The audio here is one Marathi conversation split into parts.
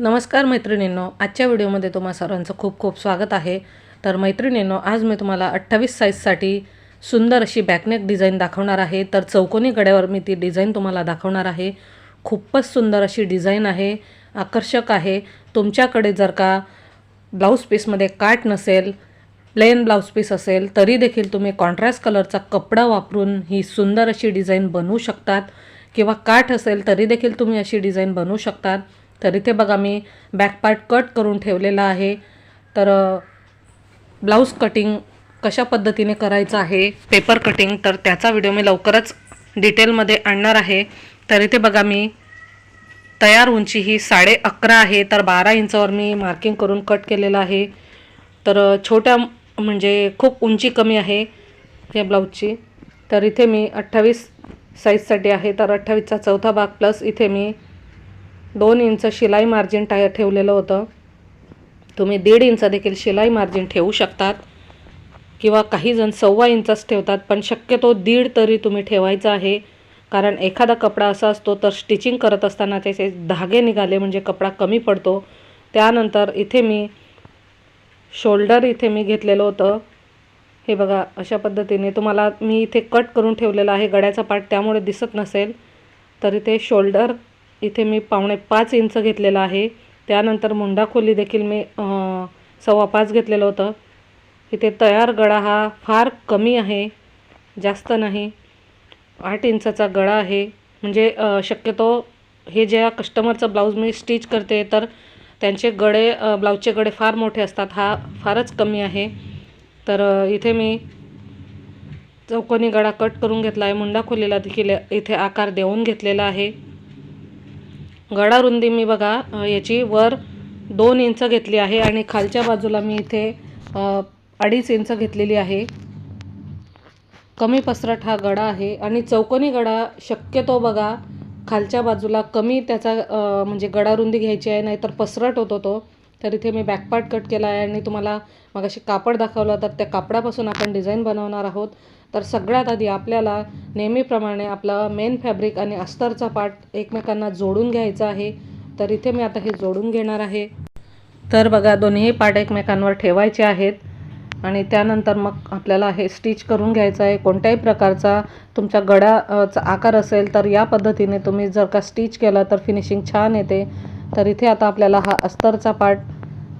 नमस्कार मैत्रिणींनो आजच्या व्हिडिओमध्ये तुम्हा सर्वांचं खूप खूप स्वागत आहे. तर मैत्रिणींनो आज मी तुम्हाला अठ्ठावीस साईजसाठी सुंदर अशी बॅकनेक डिझाईन दाखवणार आहे. तर चौकोनी गड्यावर मी ती डिझाईन तुम्हाला दाखवणार आहे. खूपच सुंदर अशी डिझाईन आहे आकर्षक आहे. तुमच्याकडे जर का ब्लाऊज पीसमध्ये काट नसेल प्लेन ब्लाऊज पीस असेल तरी देखील तुम्ही कॉन्ट्रास्ट कलरचा कपडा वापरून ही सुंदर अशी डिझाईन बनवू शकतात. किंवा काठ असेल तरी देखील तुम्ही अशी डिझाईन बनवू शकतात. तर इथे बघा मी बॅक पार्ट कट करून ठेवलेला आहे. तर ब्लाऊज कटिंग कशा पद्धतीने करायचं आहे पेपर कटिंग तर त्याचा व्हिडिओ मी लवकरच डिटेलमध्ये आणणार आहे. तर इथे बघा मी तयार उंची ही साडे अकरा आहे तर बारा इंचावर मी मार्किंग करून कट केलेलं आहे. तर छोट्या म्हणजे खूप उंची कमी आहे या ब्लाऊजची तर इथे मी अठ्ठावीस साईजसाठी आहे तर अठ्ठावीसचा चौथा भाग प्लस इथे मी दोन इंच शिलाई मार्जिन टाय ठेवलेलं होतं. तुम्ही दीड इंच देखील शिलाई मार्जिन ठेवू शकतात. किंवा काही जण सव्वा इंचच ठेवतात पण शक्यतो दीड तरी तुम्ही ठेवायचं आहे. कारण एखादा कपडा असा असतो तर स्टिचिंग करत असताना त्याचे धागे निघाले म्हणजे कपडा कमी पडतो. त्यानंतर इथे मी शोल्डर इथे मी घेतलेलं होतं. हे बघा अशा पद्धतीने तुम्हाला मी इथे कट करून ठेवलेला आहे गड्याचा पार्ट त्यामुळे दिसत नसेल तर इथे शोल्डर इथे मी पावणे पाच इंच घेतलेला आहे. त्यानंतर मुंडा खोली देखील मी सव्वा पाच घेतलेलं होतं. इथे तयार गळा हा फार कमी आहे जास्त नाही. आठ इंचाचा गळा आहे. म्हणजे शक्यतो हे ज्या कस्टमरचं ब्लाऊज मी स्टिच करते तर त्यांचे गळे ब्लाऊजचे गळे फार मोठे असतात. हा फारच कमी आहे. तर इथे मी चौकोनी गळा कट करून घेतला आहे. मुंडा खोलीला देखील इथे आकार देऊन घेतलेला आहे. गळा रुंदी मी बघा याची वर दोन इंच घेतली आहे आणि खालच्या बाजूला मी इथे अडीच इंच घेतलेली आहे. कमी पसरट हा गडा आहे आणि चौकोनी गडा शक्यतो बघा खालच्या बाजूला कमी त्याचा म्हणजे गडा रुंदी घ्यायची आहे नाहीतर पसरट होतो तो तर इथे मी बॅकपार्ट कट केला आहे आणि तुम्हाला मग अशी कापड दाखवलं तर त्या कापडापासून आपण डिझाईन बनवणार आहोत. तर सगळ्यात आधी आपल्याला नेहमीप्रमाणे आपला मेन फॅब्रिक आणि अस्तरचा पार्ट एकमेकांना जोडून घ्यायचा आहे. तर इथे मी आता हे जोडून घेणार आहे. तर बघा दोन्ही पार्ट एकमेकांवर ठेवायचे आहेत. आणि त्यानंतर मग आपल्याला हे स्टिच करून घ्यायचं आहे. कोणत्याही प्रकारचा तुमच्या गड्याचा आकार असेल तर या पद्धतीने तुम्ही जर का स्टिच केलं तर फिनिशिंग छान येते. तर इथे आता आपल्याला हा अस्तरचा पार्ट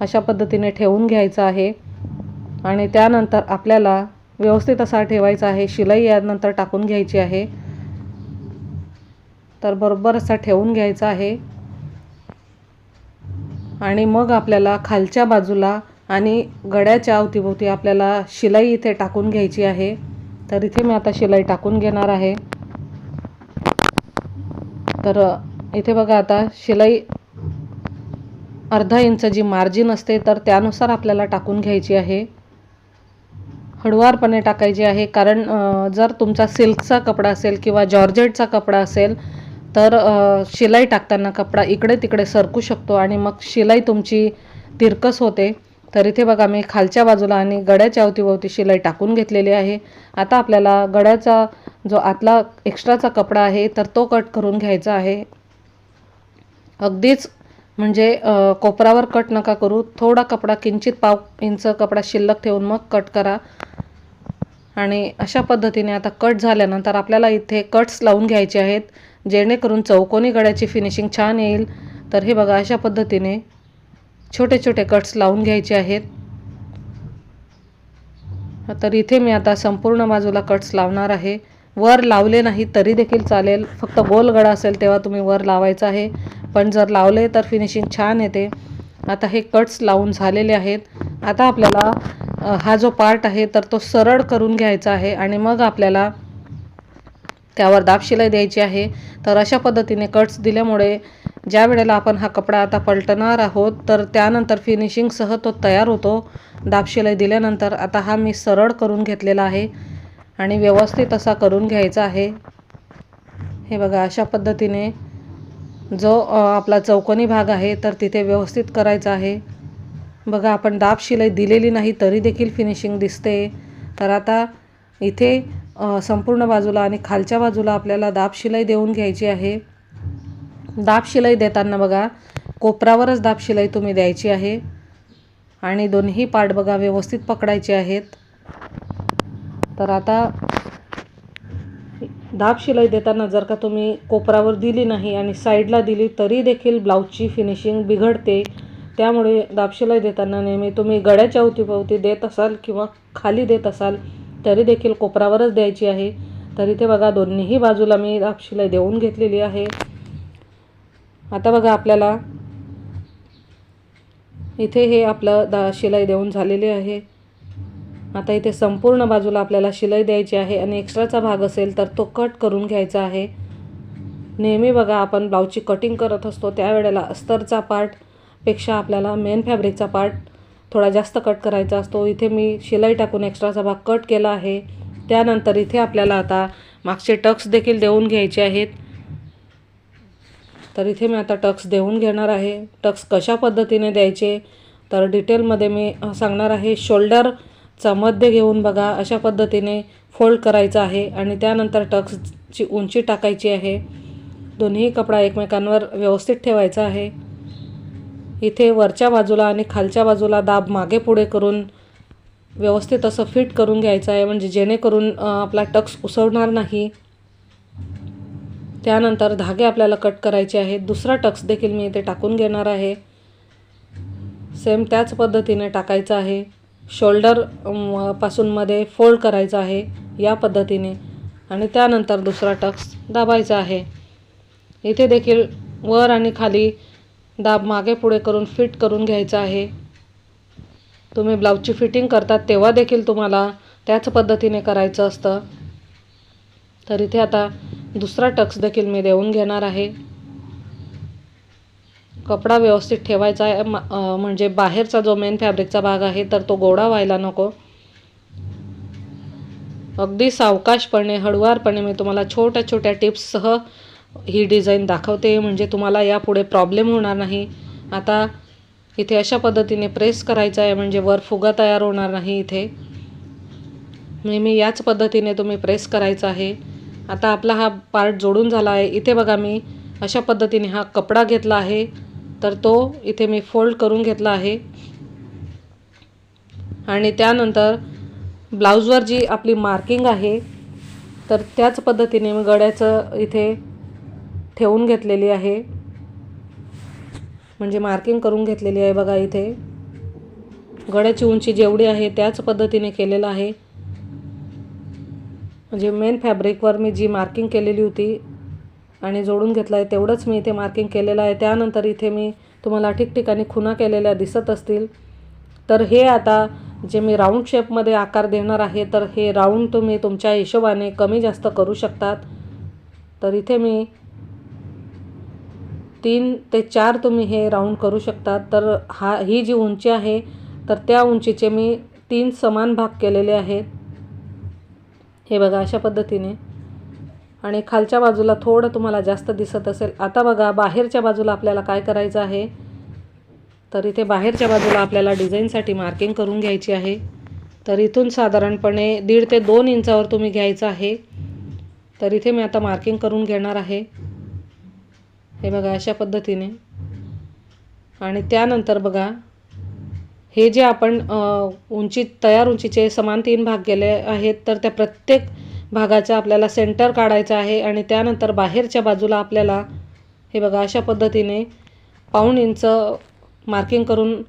अशा पद्धतीने ठेवून घ्यायचं आहे. आणि त्यानंतर आपल्याला व्यवस्थित असा ठेवायचा आहे. शिलाई यानंतर टाकून घ्यायची आहे. तर बरोबर असा ठेवून घ्यायचा आहे. आणि मग आपल्याला खालच्या बाजूला आणि गड्याच्या अवतीभोवती आपल्याला शिलाई इथे टाकून घ्यायची आहे. तर इथे मी आता शिलाई टाकून घेणार आहे. तर इथे बघा आता शिलाई अर्धा इंच जी मार्जिन असते तर त्यानुसार आपल्याला टाकून घ्यायची आहे. हळुवारपणे टाकायची आहे कारण जर तुमचा सिल्कचा कपडा असेल किंवा जॉर्जेटचा कपडा असेल तर शिलाई टाकताना कपडा इकडे तिकडे सरकू शकतो आणि मग शिलाई तुमची तिरकस होते. तर इथे बघा मी खालच्या बाजूला आणि गड्याच्या अवतीभोवती शिलाई टाकून घेतलेली आहे. आता आपल्याला गड्याचा जो आतला एक्स्ट्राचा कपडा आहे तर तो कट करून घ्यायचा आहे. अगदीच म्हणजे कोपरावर कट नका करू. थोडा कपडा किंचित पाव इंच कपडा शिल्लक ठेवून मग कट करा. आणि अशा पद्धतीने आता कट झाल्यानंतर आपल्याला इथे कट्स लावून घ्यायचे आहेत जेणेकरून चौकोनी गड्याची फिनिशिंग छान येईल. तर हे बघा अशा पद्धतीने छोटे छोटे कट्स लावून घ्यायचे आहेत. तर इथे मी आता संपूर्ण बाजूला कट्स लावणार आहे. वर लावले नाही तरी देखील चालेल. फक्त गोल गडा असेल तेव्हा तुम्ही वर लावायचं आहे. पण जर लावले तर फिनिशिंग छान येते. आता हे कट्स लावून झालेले आहेत. आता आपल्याला हा जो पार्ट आहे तर तो सरळ करून घ्यायचा आहे आणि मग आपल्याला त्यावर दाब शिलाई द्यायची आहे. तर अशा पद्धतीने कट्स दिल्यामुळे ज्या वेळेला आपण हा कपडा आता पलटणार आहोत तर त्यानंतर फिनिशिंगसह तो तयार होतो. दाब शिलाई दिल्यानंतर आता हा मी सरळ करून घेतलेला आहे आणि व्यवस्थित असा करून घ्यायचा आहे. हे बघा अशा पद्धतीने जो आपला चौकोनी भाग आहे तर तिथे व्यवस्थित करायचा आहे. बघा आपण दाब शिलाई दिलेली नाही तरी देखील फिनिशिंग दिसते. तर आता इथे संपूर्ण बाजूला आणि खालच्या बाजूला आपल्याला दाब शिलाई देऊन घ्यायची आहे. दाब शिलाई देताना बघा कोपरावरच दाब शिलाई तुम्ही द्यायची आहे. आणि दोन्ही पार्ट बघा व्यवस्थित पकडायचे आहेत. तर आता दाब शिलाई देताना जर का तुम्ही कोपरावर दिली नाही आणि साईडला दिली तरी देखील ब्लाऊजची फिनिशिंग बिघडते. त्यामुळे दाब शिलाई देताना नेहमी तुम्ही गळ्याच्या अवतीभवती देत असाल किंवा खाली देत असाल तरी देखील कोपरावरच द्यायची आहे. तरी ते बघा दोन्हीही बाजूला मी दाब शिलाई देऊन घेतलेली आहे. आता बघा आपल्याला इथे हे आपलं दा शिलाई देऊन झालेली आहे. आता इथे संपूर्ण बाजूला आपल्याला शिलाई द्यायची आहे आणि एक्स्ट्राचा भाग असेल तर तो कट करून घ्यायचा आहे. नेहमी बघा आपण ब्लाऊजची कटिंग करत असतो त्यावेळेला अस्तरचा पार्टपेक्षा आपल्याला मेन फॅब्रिकचा पार्ट थोडा जास्त कट करायचा असतो. इथे मी शिलाई टाकून एक्स्ट्राचा भाग कट केला आहे. त्यानंतर इथे आपल्याला आता मागचे टक्स देखील देऊन घ्यायचे आहेत. तर इथे मी आता टक्स देऊन घेणार आहे. टक्स कशा पद्धतीने द्यायचे? तर डिटेलमध्ये मी सांगणार आहे. शोल्डर चा मध्य घेऊन बघा अशा पद्धतीने फोल्ड करायचा आहे आणि त्यानंतर टक्सची उंची टाकायची आहे. दोन्ही कपडा एकमेकांवर व्यवस्थित ठेवायचा आहे. इथे वरच्या बाजूला आणि खालच्या बाजूला दाब मागे पुढे करून व्यवस्थित असं फिट करून घ्यायचं आहे म्हणजे जेणेकरून आपला टक्स उसवणार नाही. त्यानंतर धागे आपल्याला कट करायचे आहेत. दुसरा टक्स देखील मी इथे टाकून घेणार आहे. सेम त्याच पद्धतीने टाकायचं आहे. शोल्डरपासून मध्ये फोल्ड करायचं आहे या पद्धतीने. आणि त्यानंतर दुसरा टक्स दाबायचा आहे. इथे देखील वर आणि खाली दाब मागे पुढे करून फिट करून घ्यायचं आहे. तुम्ही ब्लाऊजची फिटिंग करतात तेव्हा देखील तुम्हाला त्याच पद्धतीने करायचं असतं. तर इथे आता दुसरा टक्स देखील मी देऊन घेणार आहे. कपडा व्यवस्थित ठेवायचा आहे. म्हणजे बाहेरचा जो मेन फॅब्रिकचा भाग आहे तर तो गोडा व्हायला नको. अगदी सावकाशपणे हळुवारपणे मी तुम्हाला छोट्या छोट्या टिप्ससह ही डिझाईन दाखवते. म्हणजे तुम्हाला यापुढे प्रॉब्लेम होणार नाही. आता इथे अशा पद्धतीने प्रेस करायचा आहे म्हणजे वर फुगा तयार होणार नाही इथे. म्हणजे नेहमी याच पद्धतीने तुम्ही प्रेस करायचा आहे. आता आपला हा पार्ट जोडून झाला आहे. इथे बघा मी अशा पद्धतीने हा कपडा घेतला आहे. तर तो इथे मी फोल्ड करून घेतला आहे. आणि त्यानंतर ब्लाऊजवर जी आपली मार्किंग आहे तर त्याच पद्धतीने मी गड्याचं इथे ठेवून घेतलेली आहे. म्हणजे मार्किंग करून घेतलेली आहे बघा इथे. गळ्याची उंची जेवढी आहे त्याच पद्धतीने केलेलं आहे. म्हणजे मेन फॅब्रिकवर मी जी मार्किंग केलेली होती आणि जोडून घेतलं आहे तेवढंच मी इथे मार्किंग केलेलं आहे. त्यानंतर इथे मी तुम्हाला ठिकठिकाणी खुणा केलेल्या दिसत असतील. तर हे आता जे मी राऊंड शेपमध्ये आकार देणार आहे तर हे राऊंड तुम्ही तुमच्या हिशोबाने कमी जास्त करू शकतात. तर इथे मी तीन ते चार तुम्ही हे राऊंड करू शकतात. तर हा ही जी उंची आहे तर त्या उंचीचे मी तीन समान भाग केलेले आहेत. हे बघा अशा पद्धतीने. आणि खालच्या बाजूला थोडं तुम्हाला जास्त दिसत असेल. आता बघा बाहेरच्या बाजूला आपल्याला काय करायचं आहे? तर इथे बाहेरच्या बाजूला आपल्याला डिझाईनसाठी मार्किंग करून घ्यायची आहे. तर इथून साधारणपणे दीड ते दोन इंचावर तुम्ही घ्यायचं आहे. तर इथे मी आता मार्किंग करून घेणार आहे. हे बघा अशा पद्धतीने. आणि त्यानंतर बघा हे जे आपण उंची तयार उंचीचे समान तीन भाग केले आहेत तर त्या प्रत्येक भागाचा आपल्याला सेंटर काढायचा आहे आणि त्यानंतर बाहेरच्या बाजूला आपल्याला हे बघा अशा पद्धतीने पाऊण इंच मार्किंग करून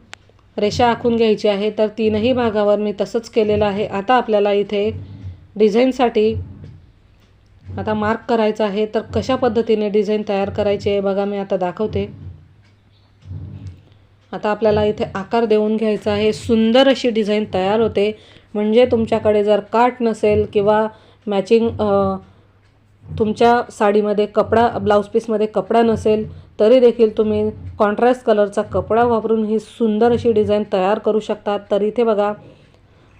रेषा आखून घ्यायची आहे. तर तीनही भागावर मी तसंच केलेलं आहे. आता आपल्याला इथे डिझाईनसाठी आता मार्क करायचं आहे. तर कशा पद्धतीने डिझाईन तयार करायची आहे बघा मी आता दाखवते. आता आपल्याला इथे आकार देऊन घ्यायचा आहे. सुंदर अशी डिझाईन तयार होते. म्हणजे तुमच्याकडे जर काठ नसेल किंवा मॅचिंग तुमच्या साडीमध्ये कपडा ब्लाऊज पीसमध्ये कपडा नसेल तरी देखील तुम्ही कॉन्ट्रास्ट कलरचा कपडा वापरून ही सुंदर अशी डिझाईन तयार करू शकतात तर इथे बघा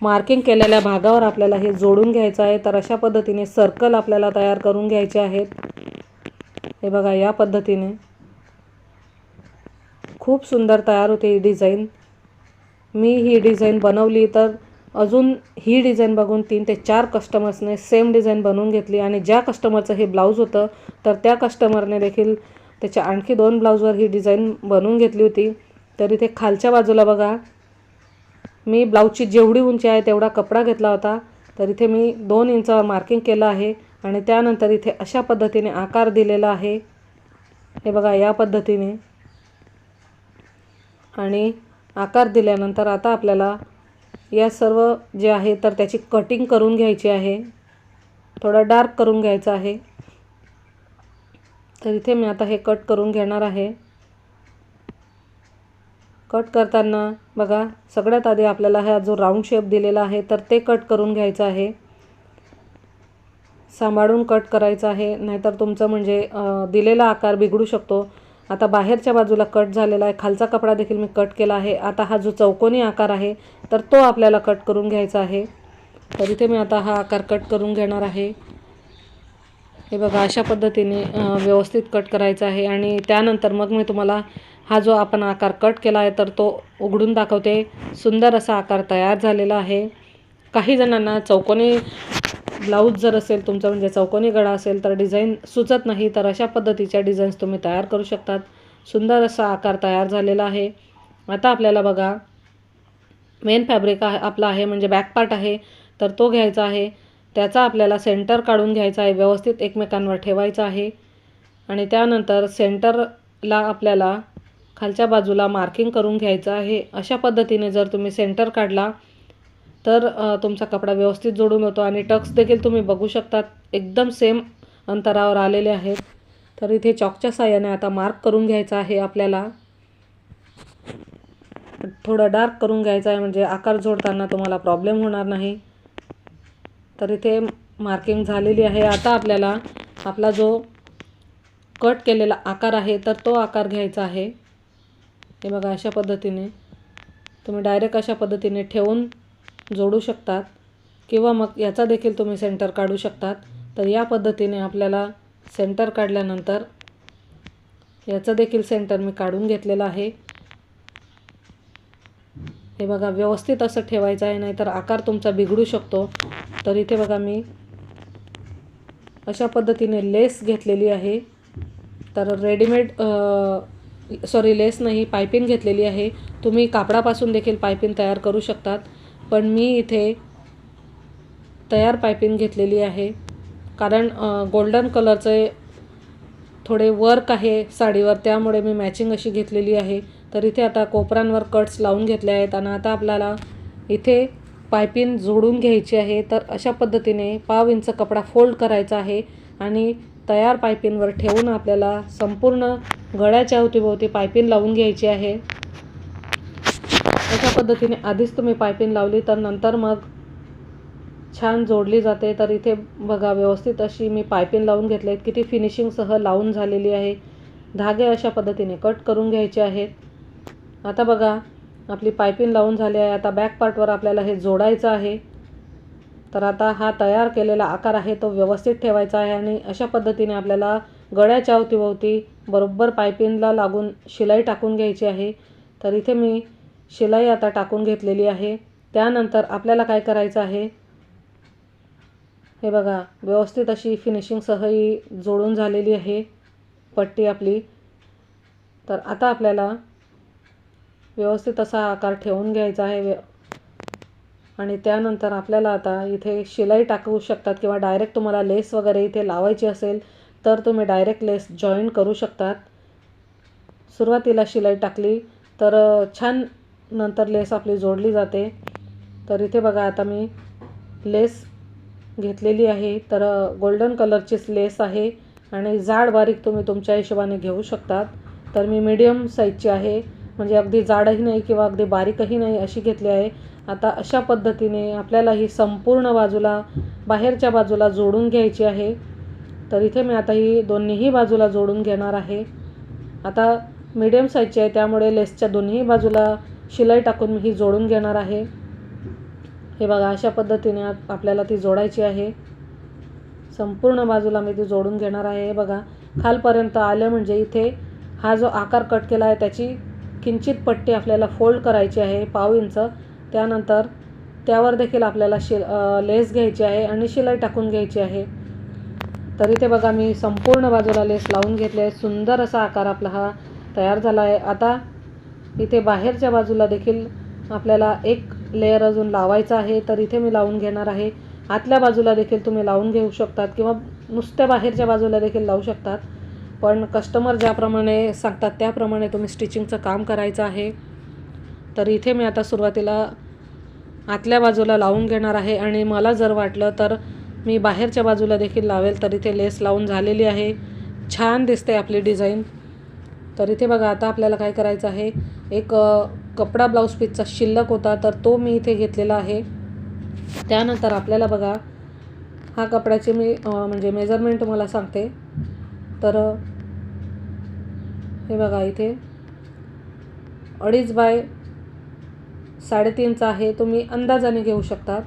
मार्किंग केलेल्या भागावर आपल्याला हे जोडून घ्यायचं आहे. तर अशा पद्धतीने सर्कल आपल्याला तयार करून घ्यायचे आहेत. हे बघा या पद्धतीने. खूप सुंदर तयार होते ही डिझाईन मी ही डिझाईन बनवली तर अजून ही डिझाईन बघून तीन ते चार कस्टमर्सने सेम डिझाईन बनवून घेतली आणि ज्या कस्टमरचं हे ब्लाऊज होतं तर त्या कस्टमरने देखील त्याच्या आणखी दोन ब्लाऊजवर ही डिझाईन बनवून घेतली होती. तर इथे खालच्या बाजूला बघा मी ब्लाऊजची जेवढी उंची आहे तेवढा कपडा घेतला होता. तर इथे मी दोन इंच मार्किंग केलं आहे आणि त्यानंतर इथे अशा पद्धतीने आकार दिलेला आहे. हे बघा या पद्धतीने. आणि आकार दिल्यानंतर आता आपल्याला या सर्व जे आहे तर त्याची कटिंग करून घ्यायची आहे. थोडं डार्क करून घ्यायचं आहे. तर इथे मी आता हे कट करून घेणार आहे. कट करताना बघा सगळ्यात आधी आपल्याला हा जो राऊंड शेप दिलेला आहे तर ते कट करून घ्यायचं आहे. सांभाळून कट करायचं आहे नाहीतर तुमचं म्हणजे दिलेला आकार बिघडू शकतो. आता बाहेरच्या बाजूला कट झालेला आहे. खालचा कपडा देखील मी कट केला आहे. आता हा जो चौकोनी आकार आहे तर तो आपल्याला कट करून घ्यायचा आहे. तर इथे मी आता हा आकार कट करून घेणार आहे. हे बघा अशा पद्धतीने व्यवस्थित कट करायचा आहे. आणि त्यानंतर मग मी तुम्हाला हा जो आपण आकार कट केला आहे तर तो उघडून दाखवते. सुंदर असा आकार तयार झालेला आहे. काही जणांना चौकोनी ब्लाऊज जर असेल तुमचा म्हणजे चौकोनी गळा असेल तर डिझाईन सुचत नाही तर अशा पद्धतीच्या डिझाईन्स तुम्ही तयार करू शकतात. सुंदर असा आकार तयार झालेला आहे. आता आपल्याला बघा मेन फॅब्रिक आहे आपला आहे म्हणजे बॅक पार्ट आहे तर तो घ्यायचा आहे. त्याचा आपल्याला सेंटर काढून घ्यायचा आहे व्यवस्थित एकमेकांवर ठेवायचा आहे. आणि त्यानंतर सेंटरला आपल्याला खालच्या बाजूला मार्किंग करून घ्यायचं आहे. अशा पद्धतीने जर तुम्ही सेंटर काढला तर तुमचा कपडा व्यवस्थित जोडून होतो आणि टक्स देखील तुम्ही बघू शकतात. एकदम सेम अंतरावर आलेले आहेत. तर इथे चॉकच्या साह्याने आता मार्क करून घ्यायचा आहे आपल्याला. थोडं डार्क करून घ्यायचं आहे म्हणजे आकार जोडताना तुम्हाला प्रॉब्लेम होणार नाही. तर इथे मार्किंग झालेली आहे. आता आपल्याला आपला जो कट केलेला आकार आहे तर तो आकार घ्यायचा आहे. हे बघा अशा पद्धतीने. तुम्ही डायरेक्ट अशा पद्धतीने ठेवून जोडू शकतात किंवा मग याचा देखील तुम्ही सेंटर काढू शकतात. तर या पद्धतीने आपल्याला सेंटर काढल्यानंतर याचं देखील सेंटर मी काढून घेतलेलं आहे. हे बघा व्यवस्थित असं ठेवायचं आहे नाहीतर आकार तुमचा बिघडू शकतो. तर इथे बघा मी अशा पद्धतीने लेस घेतलेली आहे. तर रेडीमेड सॉरी लेस नाही पायपिंग घेतलेली आहे. तुम्ही कापडापासून देखील पायपिंग तयार करू शकतात. पण मी इथे तयार पायपिंग घेतलेली आहे. कारण गोल्डन कलरचे थोडे वर्क आहे साडीवर त्यामुळे मी मॅचिंग अशी घेतलेली आहे. तर इथे आता कोपरांवर कट्स लावून घेतले आहेत आणि आता आपल्याला इथे पायपिंग जोडून घ्यायची आहे. तर अशा पद्धतीने पाव इंच कपडा फोल्ड करायचा आहे आणि तयार पायपिंगवर ठेवून आपल्याला संपूर्ण गळ्याच्या अवतीभोवती पायपिंग लावून घ्यायची आहे. अशा पद्धतीने आधीच तुम्ही पायपिंग लावली तर नंतर मग छान जोडली जाते. तर इथे बघा व्यवस्थित अशी मी पायपिंग लावून घेतले आहेत किती फिनिशिंगसह लावून झालेली आहे. धागे अशा पद्धतीने कट करून घ्यायचे आहेत. आता बघा आपली पायपिंग लावून झाली आहे. आता बॅक पार्टवर आपल्याला हे जोडायचं आहे. तर आता हा तयार केलेला आकार आहे तो व्यवस्थित ठेवायचा आहे आणि अशा पद्धतीने आपल्याला गळ्याच्या अवतीभोवती बरोबर पायपिंगला लागून शिलाई टाकून घ्यायची आहे. तर इथे मी शिलाई आता टाकून घेतलेली आहे. त्यानंतर आपल्याला काय करायचं आहे? हे बघा व्यवस्थित अशी फिनिशिंगसह ही जोडून झालेली आहे. पट्टी आपली. तर आता आपल्याला व्यवस्थित असा आकार ठेवून घ्यायचा आहे. आणि त्यानंतर आपल्याला आता इथे शिलाई टाकू शकतात किंवा डायरेक्ट तुम्हाला लेस वगैरे इथे लावायची असेल तर तुम्ही डायरेक्ट लेस जॉईन करू शकतात. सुरुवातीला शिलाई टाकली तर छान नंतर लेस आपली जोडली जाते. तर इथे बघा आता मी लेस घेतलेली आहे. तर गोल्डन कलरचीच लेस आहे आणि जाड बारीक तुम्ही तुमच्या हिशोबाने घेऊ शकतात. तर मी मीडियम साईजची आहे. म्हणजे अगदी जाडही नाही किंवा अगदी बारीकही नाही अशी घेतली आहे. आता अशा पद्धतीने आपल्याला ही संपूर्ण बाजूला बाहेरच्या बाजूला जोडून घ्यायची आहे. तर इथे मी आता ही दोन्हीही बाजूला जोडून घेणार आहे. आता मीडियम साईजची आहे त्यामुळे लेसच्या दोन्ही बाजूला शिलाई टाकून मी ही जोडून घेणार आहे. हे बघा अशा पद्धतीने आपल्याला ती जोडायची आहे. संपूर्ण बाजूला मी ती जोडून घेणार आहे. हे बघा खालपर्यंत आलं म्हणजे इथे हा जो आकार कट केला आहे त्याची किंचित पट्टी आपल्याला फोल्ड करायची आहे पाव इंच. त्यानंतर त्यावर देखील आपल्याला शि लेस घ्यायची आहे आणि शिलाई टाकून घ्यायची आहे. तर इथे बघा मी संपूर्ण बाजूला लेस लावून घेतले आहे. सुंदर असा आकार आपला हा तयार झाला आहे. आता इथे बाहेरच्या बाजूला देखील आपल्याला एक लेअर अजून लावायचा आहे तर इथे मी लावून घेणार आहे. आतल्या बाजूला देखील तुम्ही लावून घेऊ शकतात किंवा नुसत्या बाहेरच्या बाजूला देखील लावू शकतात. पण कस्टमर ज्याप्रमाणे सांगतात त्याप्रमाणे तुम्ही स्टिचिंगचं काम करायचं आहे. तर इथे मी आता सुरुवातीला आतल्या बाजूला लावून घेणार आहे आणि मला जर वाटलं तर मी बाहेरच्या बाजूला देखील लावेल तर इथे लेस लावून झालेली आहे. छान दिसते आपली डिझाईन तर इथे बघा आता आपल्याला काय करायचं आहे? एक कपडा ब्लाऊज पीसचा शिल्लक होता तर तो मी इथे घेतलेला आहे. त्यानंतर आपल्याला बघा हा कपड्याचे मी म्हणजे मेजरमेंट तुम्हाला सांगते. तर हे बघा इथे. अडीच बाय साडेतीनचा आहे तुम्ही अंदाजाने घेऊ शकतात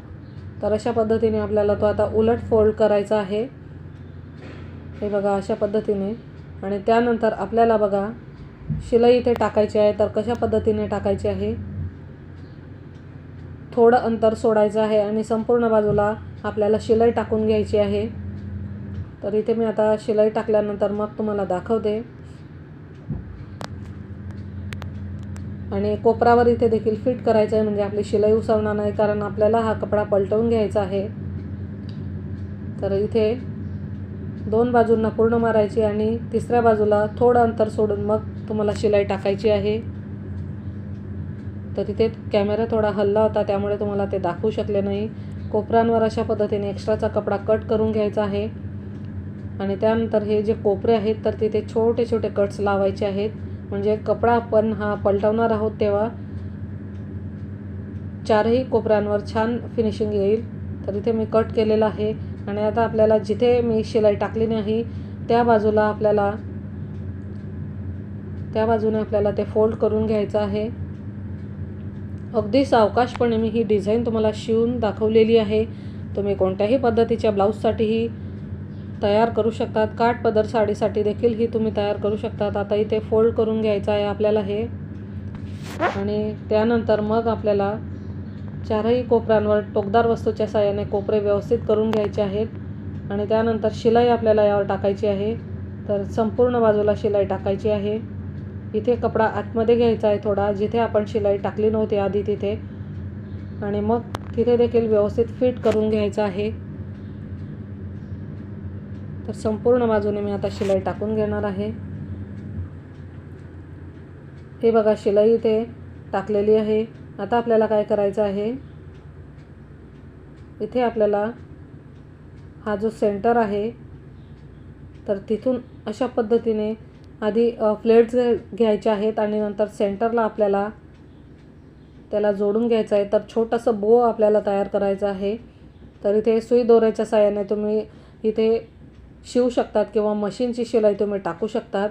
तर अशा पद्धतीने आपल्याला तो आता उलट फोल्ड करायचा आहे. हे बघा अशा पद्धतीने. आणि त्यानंतर आपल्याला बघा शिलाई इथे टाकायची आहे तर कशा पद्धतीने टाकायची आहे? थोडं अंतर सोडायचं आहे आणि संपूर्ण बाजूला आपल्याला शिलाई टाकून घ्यायची आहे. तर इथे मी आता शिलाई टाकल्यानंतर मग तुम्हाला दाखवते. आणि कोपरावर इथे देखील फिट करायचं आहे म्हणजे आपली शिलाई उसवणार नाही कारण आपल्याला हा कपडा पलटवून घ्यायचा आहे. तर इथे दोन बाजूंना पूर्ण मारायची आणि तिसऱ्या बाजूला थोडं अंतर सोडून मग तुम्हाला शिलाई टाकायची आहे. तर तिथे कॅमेरा थोडा हल्ला होता त्यामुळे तुम्हाला ते दाखवू शकले नाही. कोपऱ्यांवर अशा पद्धतीने एक्स्ट्राचा कपडा कट करून घ्यायचा आहे. आणि त्यानंतर हे जे कोपरे आहेत तर तिथे छोटे छोटे कट्स लावायचे आहेत. म्हणजे कपडा आपण हा पलटवणार आहोत तेव्हा चारही कोपऱ्यांवर छान फिनिशिंग येईल. तर इथे मी कट केलेला आहे. आणि आता आपल्याला जिथे मी शिलाई टाकली नाही त्या बाजूला आपल्याला त्या बाजूने आपल्याला ते फोल्ड करून घ्यायचं आहे. अगदी सावकाशपणे मी ही डिझाईन तुम्हाला शिवून दाखवलेली आहे. तुम्ही कोणत्याही पद्धतीच्या ब्लाऊजसाठीही तयार करू शकतात. काठ पदर साडीसाठी देखील ही तुम्ही तयार करू शकतात. आता इथे फोल्ड करून घ्यायचं आहे आपल्याला हे. आणि त्यानंतर मग आपल्याला चारही कोपऱ्यांवर टोकदार वस्तूच्या साहाय्याने कोपरे व्यवस्थित करून घ्यायचे आहेत आणि त्यानंतर शिलाई आपल्याला यावर टाकायची आहे. तर संपूर्ण बाजूला शिलाई टाकायची आहे. इथे कपडा आतमध्ये घ्यायचा आहे थोडा जिथे आपण शिलाई टाकली नव्हती आधी तिथे. आणि मग तिथे देखील व्यवस्थित फिट करून घ्यायचं आहे. तर संपूर्ण बाजूने मी आता शिलाई टाकून घेणार आहे. हे बघा शिलाई इथे टाकलेली आहे. आता आपल्याला काय करायचं आहे? इथे आपल्याला हा जो सेंटर आहे तर तिथून अशा पद्धतीने आधी फ्लेट्स घ्यायचे आहेत आणि नंतर सेंटरला आपल्याला त्याला जोडून घ्यायचं आहे. तर छोटंसं बो आपल्याला तयार करायचं आहे. तर इथे सुई दोऱ्याच्या साह्याने तुम्ही इथे शिवू शकतात किंवा मशीनची शिलाई तुम्ही टाकू शकतात.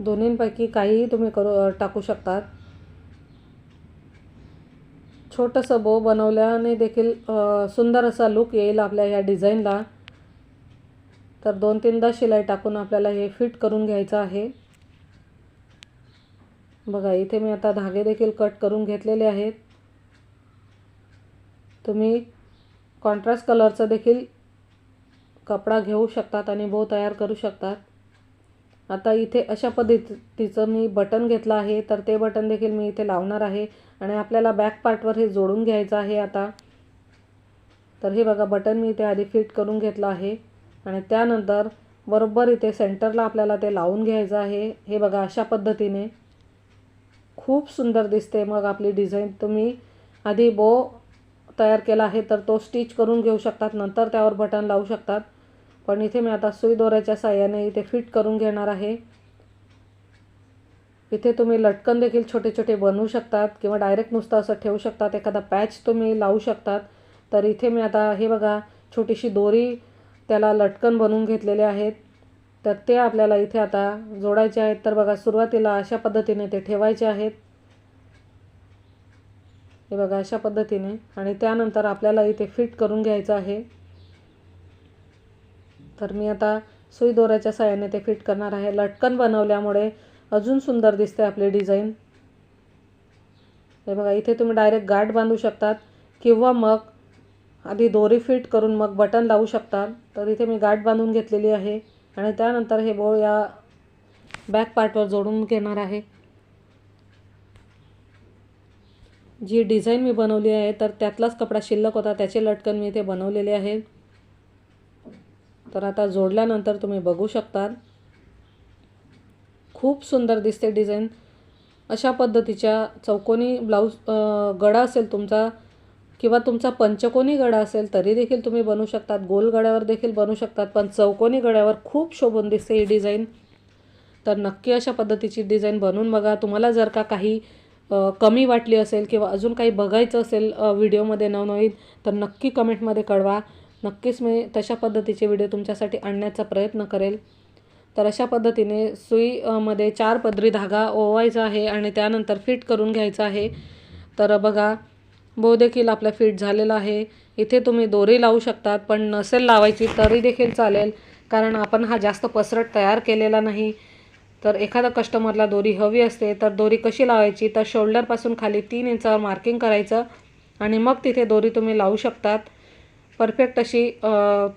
दोन्हींपैकी काहीही तुम्ही करू टाकू शकतात. छोटंसं बो बनवल्याने देखील सुंदर असा लुक येईल आपल्या ह्या डिझाईनला तर दोन तीनदा शिलाई टाकून आपल्याला हे फिट करून घ्यायचं आहे. बघा इथे मी आता धागे देखील कट करून घेतलेले आहेत. तुम्ही कॉन्ट्रास्ट कलरचं देखील कपडा घेऊ शकतात आणि बो तयार करू शकतात. आता इथे अशा पद्धतीचं मी बटन घेतलं आहे तर ते बटन देखील मी इथे लावणार आहे. आणि आपल्याला बॅक पार्टवर हे जोडून घ्यायचं आहे आता. तर हे बघा बटन मी इथे आधी फिट करून घेतलं आहे. आणि त्यानंतर बरोबर इथे सेंटरला आपल्याला ते लावून घ्यायचं आहे. हे बघा अशा पद्धतीने. खूप सुंदर दिसते मग आपली डिझाईन तुम्ही आधी बो तयार केला आहे तर तो स्टिच करून घेऊ शकतात. नंतर त्यावर बटन लावू शकतात. पण इथे मी आता सुई दोऱ्याच्या साह्याने इथे फिट करून घेणार आहे. इथे तुम्ही लटकन देखील छोटे छोटे बनवू शकतात किंवा डायरेक्ट नुसतं असं ठेवू शकतात. एखादा पॅच तुम्ही लावू शकतात. तर इथे मी आता हे बघा छोटीशी दोरी त्याला लटकन बनवून घेतलेले आहेत. तर ते आपल्याला इथे आता जोडायचे आहेत. तर बघा सुरुवातीला अशा पद्धतीने ते ठेवायचे आहेत. हे बघा अशा पद्धतीने. आणि त्यानंतर आपल्याला इथे फिट करून घ्यायचं आहे. तर मी आता सुई दोऱ्याच्या साह्याने ते फिट करणार आहे. लटकन बनवल्यामुळे अजून सुंदर दिसते आपली डिझाईन. हे बघा इथे तुम्ही डायरेक्ट गाठ बांधू शकतात किंवा मग आधी दोरी फिट करून मग बटन लावू शकतात तर इथे मी गाठ बांधून घेतलेली आहे आणि त्यानंतर हे बोळ या बॅक पार्टवर जोडून घेणार आहे. जी डिझाईन मी बनवली आहे तर त्यातलाच कपडा शिल्लक होता त्याचे लटकन मी इथे बनवलेले आहे. तर आता जोडल्यानंतर तुम्ही बघू शकता खूप सुंदर दिसते डिझाईन. अशा पद्धतीच्या चौकोनी ब्लाऊज गडा असेल तुमचा किंवा तुमचा पंचकोनी गडा असेल तरी देखील तुम्ही बनवू शकतात. गोल गड्यावर देखील बनवू शकतात पण चौकोनी गड्यावर खूप शोभून दिसते ही डिझाईन. तर नक्की अशा पद्धतीची डिझाईन बनवून बघा. तुम्हाला जर का काही कमी वाटली असेल किंवा अजून काही बघायचं असेल व्हिडिओमध्ये नवनवीन तर नक्की कमेंटमध्ये कळवा. नक्कीच मी तशा पद्धतीचे व्हिडिओ तुमच्यासाठी आणण्याचा प्रयत्न करेल. तर अशा पद्धतीने सुई मध्ये चार पदरी धागा ओवायचा आहे आणि त्यानंतर फिट करून घ्यायचा आहे. तर बघा बो देखील आपला फिट झालेला आहे. इथे तुम्ही दोरी लावू शकतात पण नसेल लावायची तरी देखील चालेल कारण आपण हा जास्त पसरट तयार केलेला नाही. तर एखादा कस्टमरला दोरी हवी असते तर दोरी कशी लावायची? तर शोल्डरपासून खाली तीन इंचावर मार्किंग करायचं आणि मग तिथे दोरी तुम्ही लावू शकतात. परफेक्ट अशी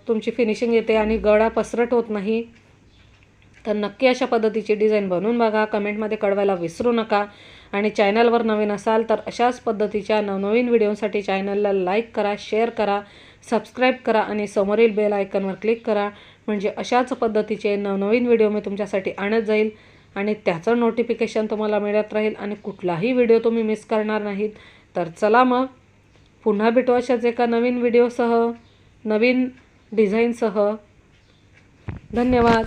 तुमची फिनिशिंग येते आणि गळा पसरट होत नाही. तर नक्की अशा पद्धतीची डिझाईन बनवून बघा. कमेंटमध्ये कळवायला विसरू नका. आणि चॅनलवर नवीन असाल तर अशाच पद्धतीच्या नवनवीन व्हिडिओसाठी चॅनलला लाईक करा शेअर करा सबस्क्राईब करा आणि समोरील बेल आयकनवर क्लिक करा. म्हणजे अशाच पद्धतीचे नवनवीन व्हिडिओ मी तुमच्यासाठी आणत जाईल. आणि त्याचं नोटिफिकेशन तुम्हाला मिळत राहील आणि कुठलाही व्हिडिओ तुम्ही मिस करणार नाहीत. तर चला मग. पुन्हा भेटू अशाच एका नवीन व्हिडिओसह नवीन डिझाईनसह. धन्यवाद.